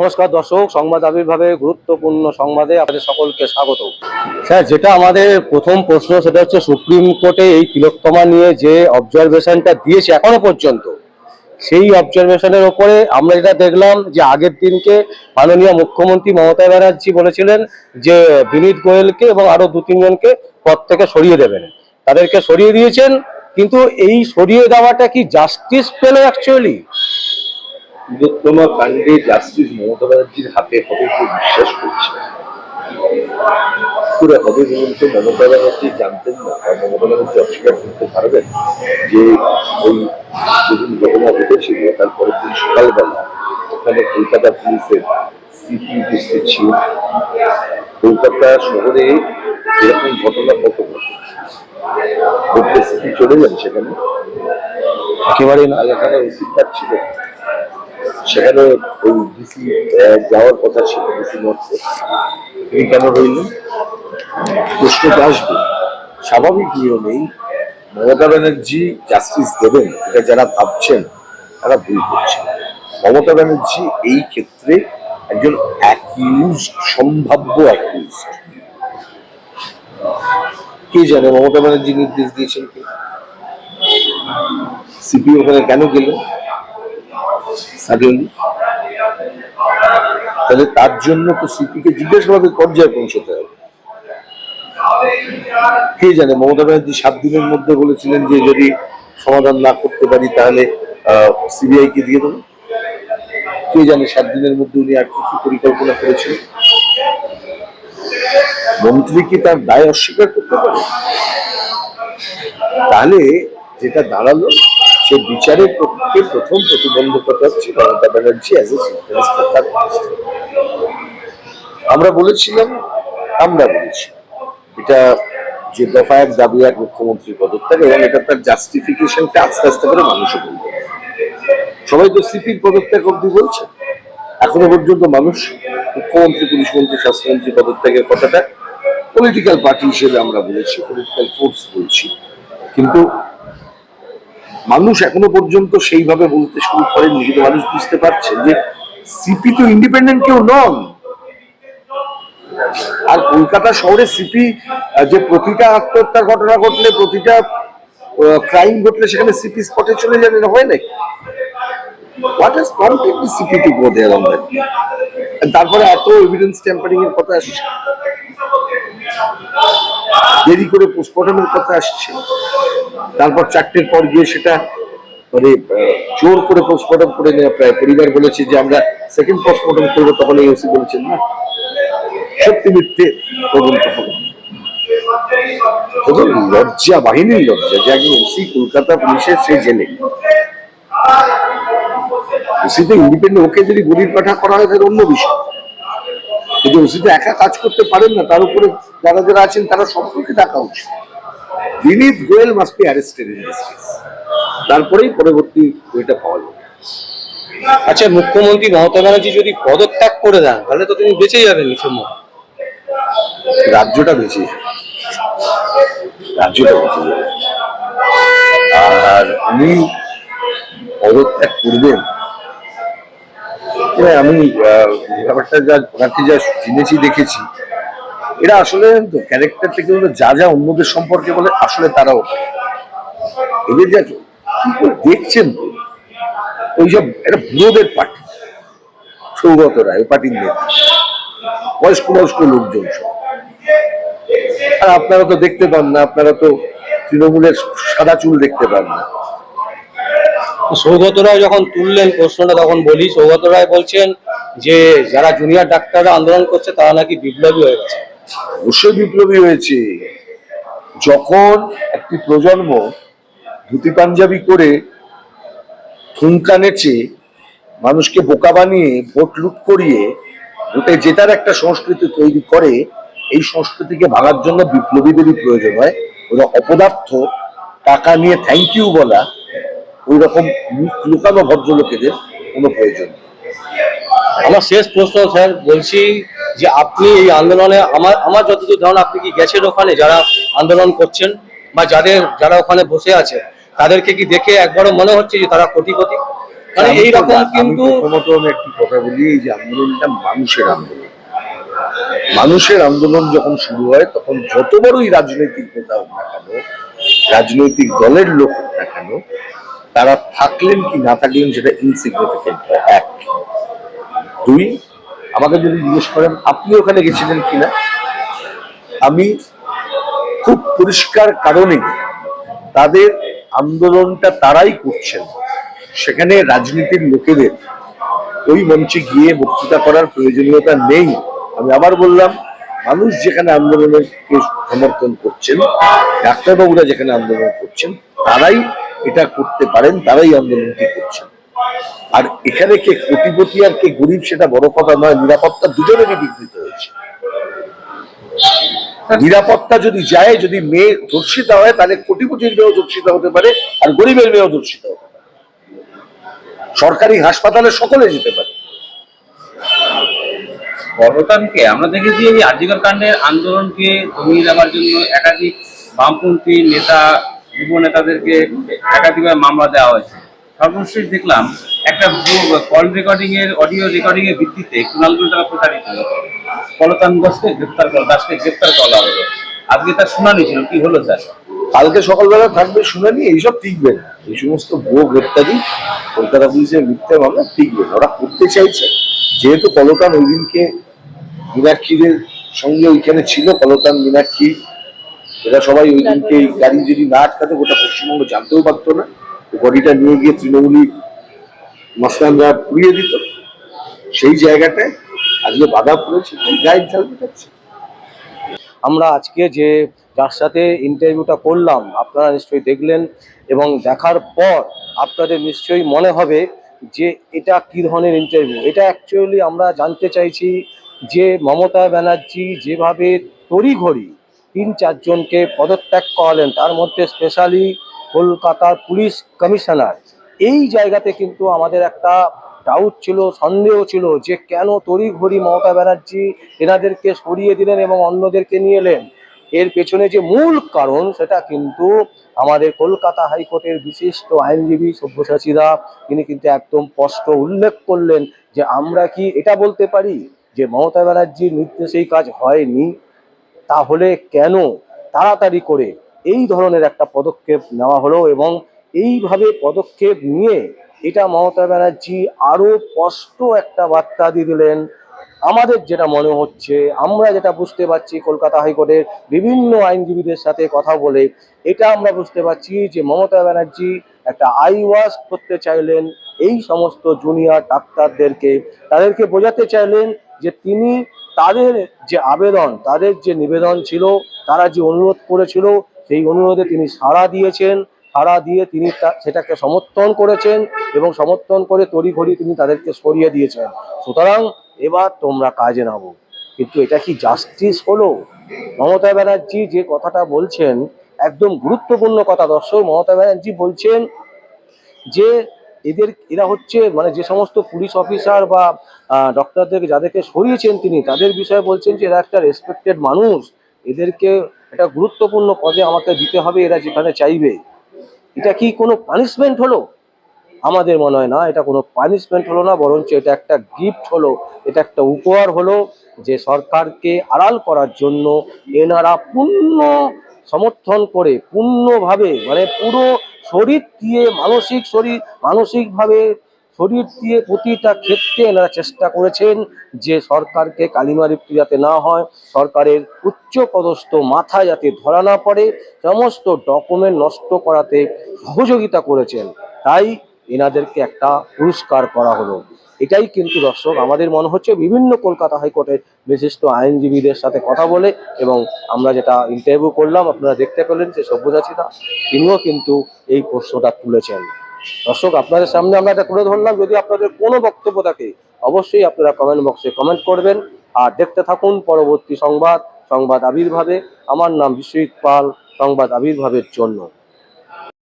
নমস্কার দর্শক, সংবাদ আবির্ভাবে গুরুত্বপূর্ণ সংবাদে আপনাদের সকলকে স্বাগত। স্যার, যেটা আমাদের প্রথম প্রশ্ন, সেটা হচ্ছে সুপ্রিম কোর্টে এই তিলোত্তমা নিয়ে যে অবজারভেশনটা দিয়েছে এখনও পর্যন্ত, সেই অবজারভেশনের ওপরে আমরা যেটা দেখলাম যে আগের দিনকে মাননীয় মুখ্যমন্ত্রী মমতা ব্যানার্জি বলেছিলেন যে বিনীত গোয়েলকে এবং আরও দু তিনজনকে পদ থেকে সরিয়ে দেবেন। তাদেরকে সরিয়ে দিয়েছেন, কিন্তু এই সরিয়ে দেওয়াটা কি জাস্টিস পেল অ্যাকচুয়ালি তিলোত্তমা কাণ্ডে জাস্টিস মমতা ব্যানার্জির হাতে হবে কেউ বিশ্বাস করছে। করে হবে বলুন মমতা ব্যানার্জি জানতেন না, বা মমতা ব্যানার্জি অস্বীকার করতে পারবেন যে ওই যেদিন ঘটনা ঘটেছিল তারপরে দিন সকালবেলা ওখানে কলকাতা পুলিশের সিপি উপস্থিত ছিল। কলকাতা শহরে এরকম ঘটনা কত ঘটে? সিপি চলে যান সেখানে? একেবারেই না আর এখানে ওসি ছিল। সেখানে ওই ডিসি যাওয়ার কথা ছিল ডিসি মধ্যে তিনি কেন রইলেন? প্রশ্নটা আসবে। স্বাভাবিক নিয়মেই মমতা ব্যানার্জি জাস্টিস দেবেন, এটা যারা ভাবছেন, তারা ভুল করছেন। মমতা ব্যানার্জি এই ক্ষেত্রে একজন অ্যাকিউজ সম্ভাব্য অ্যাকিউজ কে জানে, মমতা ব্যানার্জি নির্দেশ দিয়েছেন কে? সিপি ওখানে কেন গেলেন? সাডেনলি তাহলে তার জন্য তো সিপিকে জিজ্ঞাসাবাদের পর্যায়ে পৌঁছতে হবে। কে জানে, মমতা ব্যানার্জি সাত দিনের মধ্যে বলেছিলেন যে যদি সমাধান না করতে পারি তাহলে সিবিআই কে দিয়ে দেবো। কে জানে সাত দিনের মধ্যে উনি আর কি পরিকল্পনা করেছিলেন মন্ত্রী কি তার দায় অস্বীকার করতে পারে? তাহলে যেটা দাঁড়াল সে বিচারের পক্ষে প্রথম প্রতিবন্ধকতা হচ্ছে মমতা ব্যানার্জি অ্যাজ এ আমরা বলেছিলাম, আমরা বলেছি। এটা যে দফা এক দাবি এক মুখ্যমন্ত্রী পদত্যাগ এবং এটা তার জাস্টিফিকেশনটা আস্তে আস্তে করে মানুষও বলবে সবাই তো সিপির পদত্যাগ অব্দি বলছে। এখনও পর্যন্ত মানুষ মুখ্যমন্ত্রী, পুলিশ মন্ত্রী স্বাস্থ্যমন্ত্রী পদত্যাগের কথাটা পলিটিক্যাল পার্টি হিসেবে আমরা বলেছি পলিটিক্যাল ফোর্স বলছি। কিন্তু মানুষ এখনও পর্যন্ত সেইভাবে বলতে শুরু করেননি কিন্তু মানুষ বুঝতে পারছে যে সিপি তো ইন্ডিপেন্ডেন্ট কেউ নন। আর কলকাতা শহরে সিপি যে প্রতিটা আত্মহত্যার ঘটনা ঘটলে, প্রতিটা ক্রাইম ঘটলে সেখানে সিপি স্পটে চলে যাবে হয় নাকি? What is prompted CP to go there on that তারপরে এত এভিডেন্স ট্যাম্পারিং এর কথা আসছে। দেরি করে পোস্টমর্টমের কথা আসছে। তারপর চারটের পর গিয়ে সেটা মানে জোর করে পোস্টমর্টম করে নেওয়া প্রায় পরিবার বলেছে যে আমরা সেকেন্ড পোস্টমর্টম করব, তখন এই ওসি বলেছেন, না, সত্যি মিথ্যে তদন্ত হবে। লজ্জা, বাহিনীর লজ্জা যে একজন ওসি কলকাতা পুলিশের সে জেলে। ওসি তো ইন্ডিপেন্ডেন্ট ওকে যদি গরিব পাঠা করা হয়, তাহলে অন্য বিষয়। কিন্তু একা কাজ করতে পারেন না তার উপরে যারা যারা আছেন তারা সকলকে ডাকা উচিত। Vineet Goel must be arrested in তারপরেই পরবর্তী এটা পাওয়া যাবে। আচ্ছা মুখ্যমন্ত্রী মমতা ব্যানার্জি যদি পদত্যাগ করে দেন তাহলে তো তিনি বেঁচে যাবেন নিঃসম্মত রাজ্যটা বেঁচে রাজ্যটা বেঁচে যাবে। আর উনি পদত্যাগ করবেন এবার আমি ব্যাপারটা যা ওনাকে যা চিনেছি দেখেছি, এরা আসলে ক্যারেক্টার থেকে যা যা অন্যদের সম্পর্কে বলে, আসলে তারাও এদের যা দেখছেন? ওই সব একটা বুড়োদের পার্টি। সৌগত রায় পার্টির নেতা। বয়স্ক বয়স্ক লোকজন সব। আর আপনারা তো দেখতে পান না, আপনারা তো তৃণমূলের সাদা চুল দেখতে পান না। সৌগত রায় যখন তুললেন প্রশ্নটা তখন বলি সৌগত রায় বলছেন যে যারা জুনিয়র ডাক্তাররা আন্দোলন করছে তারা নাকি বিপ্লবী হয়ে গেছে। অবশ্যই বিপ্লবী হয়েছে। যখন একটি প্রজন্ম ধুতি পাঞ্জাবি করে ঠুনকা নেচে মানুষকে বোকা বানিয়ে ভোট লুট করিয়ে ভোটে জেতার একটা সংস্কৃতি তৈরি করে, এই সংস্কৃতিকে ভাঙার জন্য বিপ্লবীদেরই প্রয়োজন হয়। ওরা অপদার্থ, টাকা নিয়ে থ্যাংক ইউ বলা ওই রকম লুকানো ভদ্রলোকেদের কোনো প্রয়োজন আমার শেষ প্রশ্ন স্যার বলছি যে আপনি এই আন্দোলনে আমার আমার যতদূর ধারণা আপনি কি গেছেন ওখানে যারা আন্দোলন করছেন বা যাদের যারা ওখানে বসে আছে তাদেরকে কি দেখে একবারও মনে হচ্ছে যে তারা কোটিপতি? মানে আমি এইরকম কিন্তু প্রথমত আমি একটি কথা বলি এই যে আন্দোলনটা মানুষের আন্দোলন। মানুষের আন্দোলন যখন শুরু হয় তখন যত বড়ই রাজনৈতিক নেতা হোক না কেন রাজনৈতিক দলের লোক হোক না কেন তারা থাকলেন কি না থাকলেন সেটা ইনসিগনিফিকেন্ট এক। দুই, আমাকে যদি জিজ্ঞেস করেন, আপনি ওখানে গেছিলেন কিনা আমি খুব পরিষ্কার কারণে তাদের আন্দোলনটা তারাই করছেন। সেখানে রাজনীতির লোকেদের ওই মঞ্চে গিয়ে বক্তৃতা করার প্রয়োজনীয়তা নেই। আমি আবার বললাম, মানুষ যেখানে আন্দোলনের সমর্থন করছেন, ডাক্তারবাবুরা যেখানে আন্দোলন করছেন, তারাই এটা করতে পারেন, তারাই আন্দোলনটি করছেন আর এখানে কে কোটিপতি আর কে গরিব সেটা বড় কথা নয়, নিরাপত্তা দুজনেরই বিঘ্নিত হয়েছে। নিরাপত্তা যদি যায়, যদি মেয়ে ধর্ষিতা হয়, তাহলে কোটিপতির মেয়েও ধর্ষিত হতে পারে, আর গরিবের মেয়েও ধর্ষিত হতে পারে। সরকারি হাসপাতালে সকলে যেতে পারে। গণতান্ত্রিককে আমরা দেখেছি এই আর্জিকর কাণ্ডের আন্দোলনকে দমিয়ে দেওয়ার জন্য একাধিক বামপন্থী নেতা যুব নেতাদেরকে একাধিকবার মামলা দেওয়া হয়েছে। সর্বশেষ দেখলাম একটা কল রেকর্ডিং এর অডিও রেকর্ডিং এর ভিত্তিতে কুণাল ঘোষ দ্বারা প্রচারিত পলতান ঘোষকে গ্রেপ্তার করা, দাসকে গ্রেপ্তার করা হলো। আজকে তার শুনানি ছিল, কি হলো স্যার কালকে সকালবেলা থাকবে শুনানি, এইসব টিকবে না। এই সমস্ত ভুয়ো গ্রেপ্তারি কলকাতা পুলিশের মিথ্যে মামলা টিকবে না। ওরা করতে চাইছে। যেহেতু পলতান ওই দিনকে মীনাক্ষীদের সঙ্গে ওইখানে ছিল, পলতান মীনাক্ষী এরা সবাই ওই দিনকে এই গাড়ি যদি না আটকাতে গোটা পশ্চিমবঙ্গ জানতেও পারতো না বডিটা নিয়ে গিয়ে তৃণমূলী মাস্তানরা পুড়িয়ে দিত। সেই জায়গাটায় আজকে বাধা পড়েছে গাইড চালতে যাচ্ছে। আমরা আজকে যে যার সাথে ইন্টারভিউটা করলাম আপনারা নিশ্চয়ই দেখলেন এবং দেখার পর আপনাদের নিশ্চয়ই মনে হবে যে এটা কী ধরনের ইন্টারভিউ এটা অ্যাকচুয়ালি আমরা জানতে চাইছি যে মমতা ব্যানার্জি যেভাবে তড়িঘড়ি তিন চারজনকে পদত্যাগ করালেন। তার মধ্যে স্পেশালি কলকাতার পুলিশ কমিশনার এই জায়গাতে কিন্তু আমাদের একটা ডাউট ছিল, সন্দেহ ছিল যে কেন তড়িঘড়ি মমতা ব্যানার্জি এনাদেরকে সরিয়ে দিলেন এবং অন্যদেরকে নিয়ে এলেন। এর পেছনে যে মূল কারণ, সেটা কিন্তু আমাদের কলকাতা হাইকোর্টের বিশিষ্ট আইনজীবী সব্যসাচীরা তিনি কিন্তু একদম স্পষ্ট উল্লেখ করলেন যে আমরা কি এটা বলতে পারি যে মমতা ব্যানার্জির নির্দেশেই কাজ হয়নি? তাহলে কেন তাড়াতাড়ি করে এই ধরনের একটা পদক্ষেপ নেওয়া হলো এবং এইভাবে পদক্ষেপ নিয়ে এটা মমতা ব্যানার্জি আরও স্পষ্ট একটা বার্তা দিয়ে দিলেন। আমাদের যেটা মনে হচ্ছে, আমরা যেটা বুঝতে পারছি কলকাতা হাইকোর্টের বিভিন্ন আইনজীবীদের সাথে কথা বলে, এটা আমরা বুঝতে পারছি যে মমতা ব্যানার্জি একটা আই ওয়াশ করতে চাইলেন, এই সমস্ত জুনিয়র ডাক্তারদেরকে, তাদেরকে বোঝাতে চাইলেন যে তিনি তাদের যে আবেদন, তাদের যে নিবেদন ছিল, তারা যে অনুরোধ করেছিল, সেই অনুরোধে তিনি সাড়া দিয়েছেন। সাড়া দিয়ে তিনি সেটাকে সমর্থন করেছেন এবং সমর্থন করে তড়িঘড়ি তিনি তাদেরকে সরিয়ে দিয়েছেন। সুতরাং এবার তোমরা কাজে নামো। কিন্তু এটা কি জাস্টিস হলো? মমতা ব্যানার্জি যে কথাটা বলছেন, একদম গুরুত্বপূর্ণ কথা। দর্শক, মমতা ব্যানার্জি বলছেন যে এদের, এরা হচ্ছে মানে যে সমস্ত পুলিশ অফিসার বা ডক্টরদেরকে যাদেরকে সরিয়েছেন তিনি, তাদের বিষয়ে বলছেন যে এরা একটা রেসপেক্টেড মানুষ। এদেরকে একটা গুরুত্বপূর্ণ পদে আমাকে দিতে হবে, এরা যেখানে চাইবে। এটা কি কোনো পানিশমেন্ট হলো? আমাদের মনে হয় না, এটা কোনো পানিশমেন্ট হলো না, বরঞ্চ এটা একটা গিফট হলো, এটা একটা উপহার হলো যে সরকারকে আড়াল করার জন্য এনারা পূর্ণ সমর্থন করে, পূর্ণভাবে মানে পুরো শরীর দিয়ে মানসিক শরীর, মানসিকভাবে শরীর দিয়ে প্রতিটা ক্ষেত্রে এনারা চেষ্টা করেছেন যে সরকারকে কালিমালিপ্তি যাতে না হয়, সরকারের উচ্চ পদস্থ মাথা যাতে ধরা না পড়ে, সমস্ত ডকুমেন্ট নষ্ট করাতে সহযোগিতা করেছেন। তাই এনাদেরকে একটা পুরস্কার করা হলো। এটাই কিন্তু দর্শক, আমাদের মনে হচ্ছে বিভিন্ন কলকাতা হাইকোর্টের বিশিষ্ট আইনজীবীদের সাথে কথা বলে এবং আমরা যেটা ইন্টারভিউ করলাম, আপনারা দেখতে পেলেন যে সব্যসাচীরা তিনিও কিন্তু এই প্রশ্নটা তুলেছেন। দর্শক, আপনাদের সামনে আমরা এটা তুলে ধরলাম। যদি আপনাদের কোনো বক্তব্য থাকে, অবশ্যই আপনারা কমেন্ট বক্সে কমেন্ট করবেন। আর দেখতে থাকুন পরবর্তী সংবাদ সংবাদ আবির্ভাবে। আমার নাম বিশ্বজিৎ পাল, সংবাদ আবির্ভাবের জন্য।